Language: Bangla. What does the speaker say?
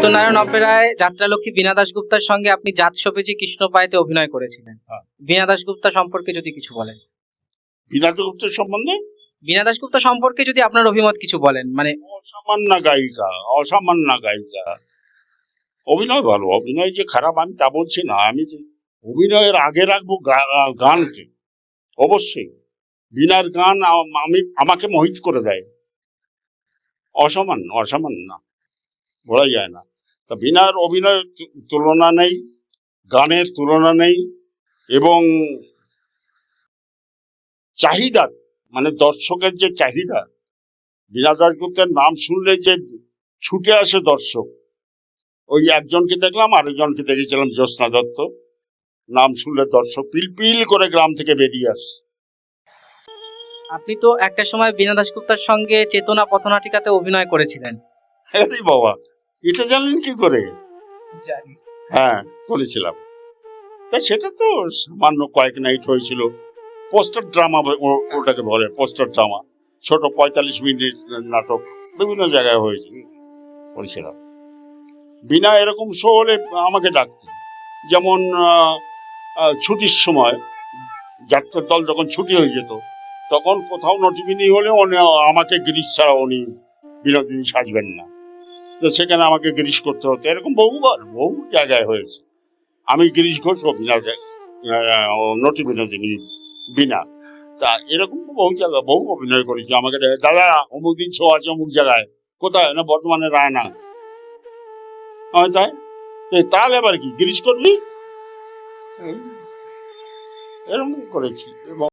চিত্তনারায়ণ অপেরায় যাত্রালক্ষ্মী বীণা দাশগুপ্তার সঙ্গে আপনি জাত সপেজি কৃষ্ণ পায়েতে অভিনয় করেছিলেন। হ্যাঁ। বীণা দাশগুপ্তা সম্পর্কে যদি কিছু বলেন। বিনাথ গুপ্তের সম্বন্ধে? বীণা দাশগুপ্তা সম্পর্কে যদি আপনার অভিমত কিছু বলেন মানে অসামান্য গায়িকা অসামান্য গায়িকা। অভিনয় ভালো অভিনয় যে খারাপ আমি তা বলছি না। আমি যে অভিনয়ের আগে রাখব গানকে অবশ্যই। বিনার গান আমি আমাকে মোহিত করে দেয়। অসামান্য অসামান্য না বলা যায় না। তা বিনার অভিনয় তুলনা নেই গানের তুলনা নেই এবং চাহিদা মানে দর্শকের যে চাহিদা বীণা দাশগুপ্তের নাম শুনলে যে ছুটে আসে দর্শক। ওই একজনকে দেখলাম আরেকজনকে দেখেছিলাম জ্যোৎস্না দত্ত। নাম শুনলে দর্শক পিল পিল করে গ্রাম থেকে বেরিয়ে আসে। আপনি তো একটা সময় বীণা দাশগুপ্তার সঙ্গে চেতনা পথনাটিকাতে অভিনয় করেছিলেন। আরে বাবা। এটা জানলেন কি করে? হ্যাঁ করেছিলাম তা সেটা তো সামান্য কয়েক নাইট হয়েছিল। পোস্টার ড্রামা ওটাকে বলে পোস্টার ড্রামা ছোট পঁয়তাল্লিশ মিনিট নাটক বিভিন্ন জায়গায় হয়েছে। করেছিলাম বিনা এরকম শো হলে আমাকে ডাকত। যেমন ছুটির সময় যাত্রার দল যখন ছুটি হয়ে যেত তখন কোথাও নটিবিনি হলে আমাকে গিরিশ ছাড়া উনি বিনোদিনী সাজবেন না। তো সেখানে আমাকে গিরিশ করতে হতো। এরকম বহুবার, বহু জায়গায় হয়েছে। আমি গিরিশ ঘোষ অভিনা নটি বিনোদিনী বিনা। তা এরকম বহু জায়গায় বহু অভিনয় করেছি। আমাকে দাদা, অমুক দিন শো আছে অমুক জায়গায়। কোথায়? না, বর্তমানে রায় না হয় তাই? তাহলে আবার কি? গিরিশ করবি এরকম করেছি। এবং